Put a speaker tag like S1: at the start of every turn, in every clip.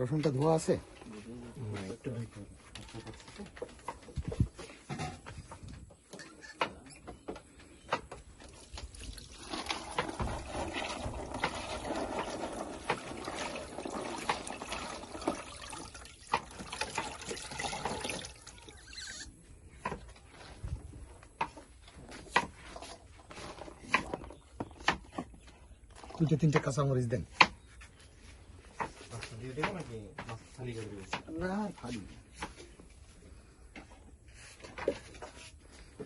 S1: রসুনটা ধোয়া আছে? দুটো তিনটে কাঁচামরিচ দেন।
S2: খালি
S1: না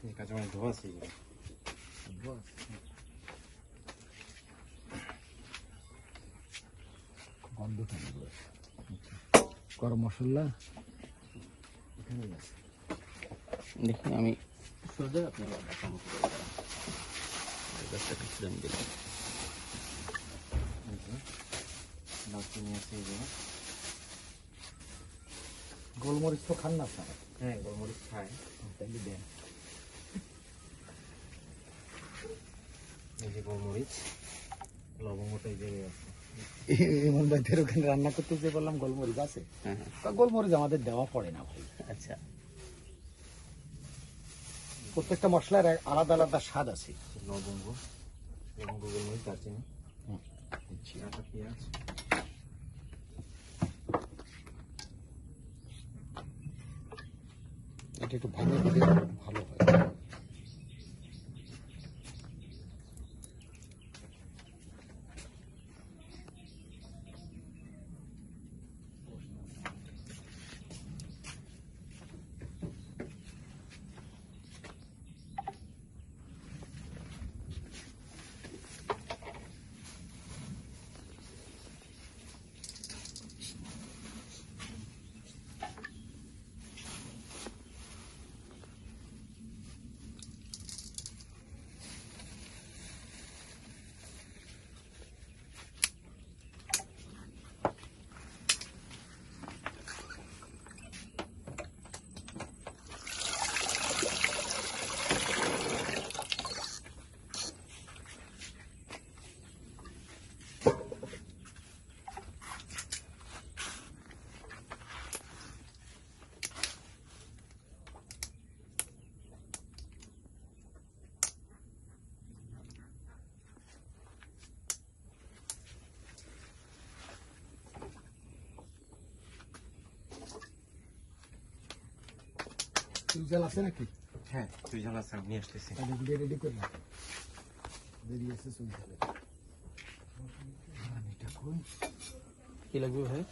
S2: এই কাঁচা মাছ ধোয়া আছে এগুলো।
S1: গন্ধ থাকে গরম মশলা এখানে আছে
S3: দেখি আমি সোজা দশটা দিলাম
S2: দারচিনি আছে এই যে।
S1: গোলমরিচ তো খান না স্যার
S2: হ্যাঁ গোলমরিচ খায়
S1: তাহলে দেন।
S2: এই যে গোলমরিচ লবঙ্গটা এই জায়গায় আছে।
S1: এমন ভাইদের ওখানে রান্না করতে যে বললাম গোলমরিচ আছে?
S3: হ্যাঁ হ্যাঁ।
S1: তা গোলমরিচ আমাদের দেওয়া পড়ে না ভাই।
S3: আচ্ছা।
S1: প্রত্যেকটা মশলার আলাদা আলাদা স্বাদ আছে।
S2: লবঙ্গ লবঙ্গ গোলমরিচ দারচিনি।
S1: হুম,
S2: পেঁয়াজ।
S1: এটা একটু ভালো দিলে ভালো জাল আছে নাকি?
S2: হ্যাঁ তুই ঝাল আছে আমি আসতেছি।
S1: তাহলে রেডি করে রাখ। বেরিয়ে এসে চলে। যাবে এটা কই?
S3: কি লাগবে ভাই?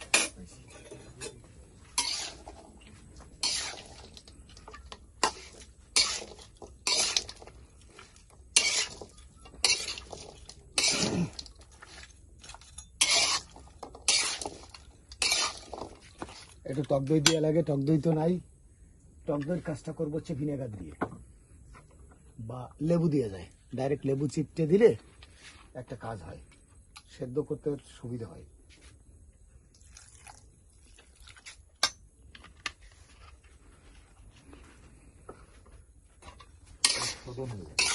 S1: একটু টক দই দিয়ে লাগে টক দই তো নাই। টক দইয়ের কাজটা করব হচ্ছে ভিনেগার দিয়ে। বা লেবু দিয়ে যায়। ডাইরেক্ট লেবু চিপটে দিলে একটা কাজ হয়। সেদ্ধ করতে সুবিধা হয়। শোধন হয়ে যায়।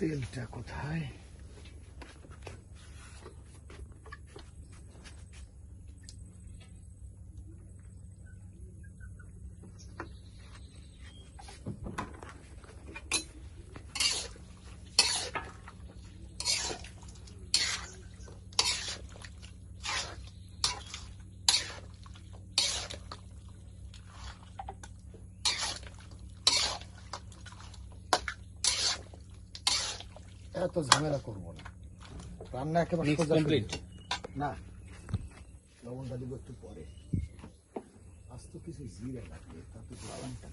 S1: তেলটা কোথায়? এত ঝামেলা করব না। রান্না একেবারে
S3: কমপ্লিট
S1: না। লবণটা দিব একটু পরে। আজ তো কিছু জিরে লাগবে তাতে লবণটা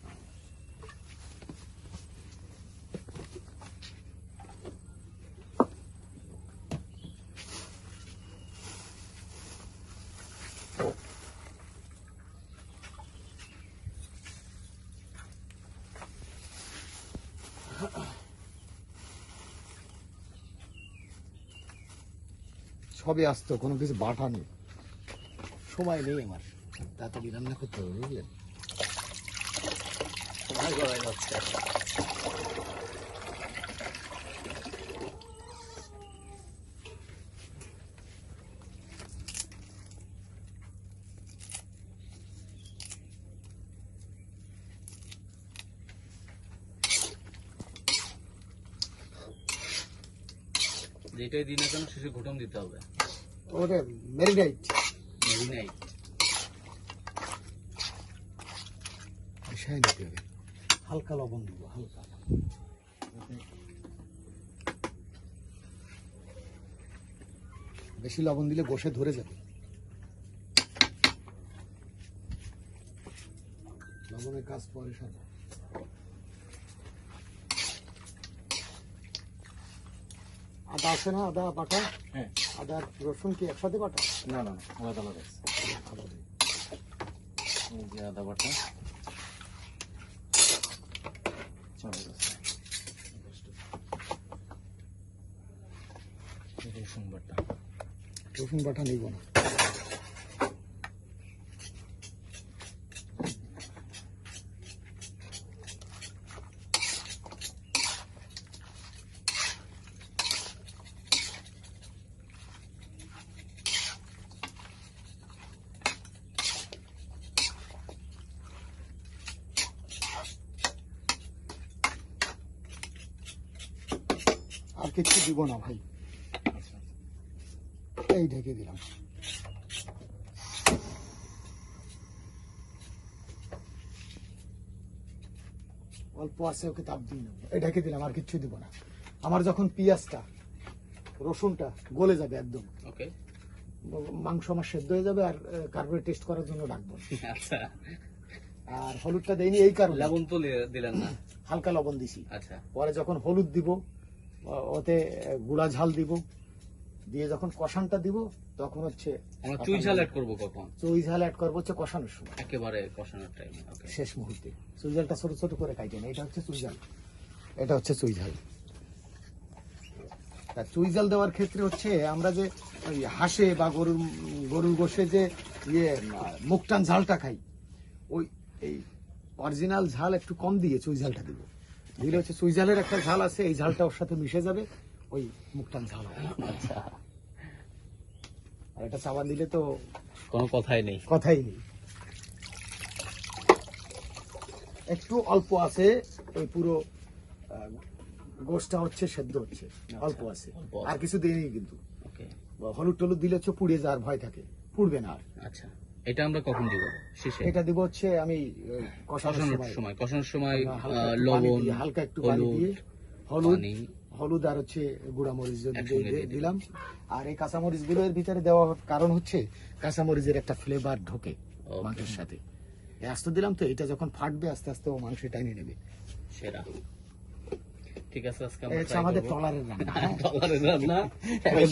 S1: সবই আসতো, কোনো কিছু বাটা নেই সময় নেই আমার। তাড়াতাড়ি রান্না করতে হবে, বুঝলেন?
S3: সময় যাচ্ছে যেটাই দিন না কেন শেষে ঘুটন দিতে হবে।
S1: ওটা মেরিনাইট
S3: মেরিনাইট
S1: মিশাই নিতে হবে। হালকা লবণ দিব হালকা। বেশি লবণ দিলে বসে ধরে যাবে। লবণের কাজ পরে সারা আছে না আদা বাটা
S2: হ্যাঁ।
S1: আদা রসুন কি একসাথে বাটা?
S2: না না আলাদা আলাদা এই যে আদা বাটা। চলে গেছে। রসুন বাটা।
S1: রসুন বাটা নিব না। আর কিছু দিব না ভাই। এই ঢেকে দিলাম। অল্প আছে ওকে তাপ দিই না এই ঢেকে দিলাম আর কিচ্ছু দিব না। আমার যখন পেঁয়াজটা রসুনটা গলে যাবে একদম।
S3: ওকে।
S1: মাংস আমার সেদ্ধ হয়ে যাবে আর কার্বোহাইড্রেট টেস্ট করার জন্য রাখব।
S3: আচ্ছা।
S1: আর হলুদটা দেইনি এই কারণে।
S3: লবণ তো দিলেন না।
S1: হালকা লবণ দিছি।
S3: আচ্ছা।
S1: পরে যখন হলুদ দিব ওতে গুড়া ঝাল দিব দিয়ে যখন কষানটা দিব তখন হচ্ছে
S3: চুই ঝাল অ্যাড করব কখন?
S1: চুই ঝাল অ্যাড করব হচ্ছে কষানোর সময়।
S3: একেবারে কষানোর টাইমে
S1: শেষ মুহূর্তে। চুইঝালটা ছোট ছোট করে কাটে না এটা হচ্ছে চুইঝাল এটা হচ্ছে চুইঝাল তা চুইঝাল দেওয়ার ক্ষেত্রে হচ্ছে আমরা যে ওই হাঁসে বা গরুর গরুর গোশে যে ইয়ে আহ, মুগটান ঝালটা খাই ওই এই অরিজিনাল ঝাল একটু কম দিয়ে চুই ঝালটা দিব। দিলে হচ্ছে একটা ঝাল আছে এই ঝালটা ওর সাথে মিশে যাবে ওই মুগটান ঝাল
S3: আচ্ছা।
S1: আর এটা চাওয়া দিলে তো
S3: কোনো কথাই নেই।
S1: কথাই নেই। একটু অল্প আছে ওই পুরো গোশটা হচ্ছে সেদ্ধ হচ্ছে। অল্প আছে।
S3: অল্প আছে।
S1: আর কিছু দিইনি কিন্তু। হলুদ টলুদ দিলে হচ্ছে পুড়ে যাওয়ার ভয় থাকে। পুড়বে না আর।
S3: আচ্ছা। এটা আমরা কখন দিব? শেষে?
S1: এটা দিব হচ্ছে আমি কষানোর সময়।
S3: কষানোর সময় লবণ
S1: হালকা একটু পানি
S3: হলুদ
S1: দিয়ে হলুদ হলুদ আর হচ্ছে গুঁড়া মরিচ যদি
S3: একসঙ্গে
S1: দিয়ে-
S3: দিয়ে
S1: দিলাম। আর এই কাঁচামরিচগুলো এর ভিতরে দেওয়ার কারণ হচ্ছে কাঁচামরিচের একটা ফ্লেভার ঢোকে. মাংসের সাথে। আস্তে দিলাম তো এটা যখন ফাটবে আস্তে আস্তে ও মাংস টাইনে নেবে।
S3: সেরা। ঠিক আছে আজকে
S1: আমাদের। টলারের রান্না। হ্যাঁ।
S3: রান্না।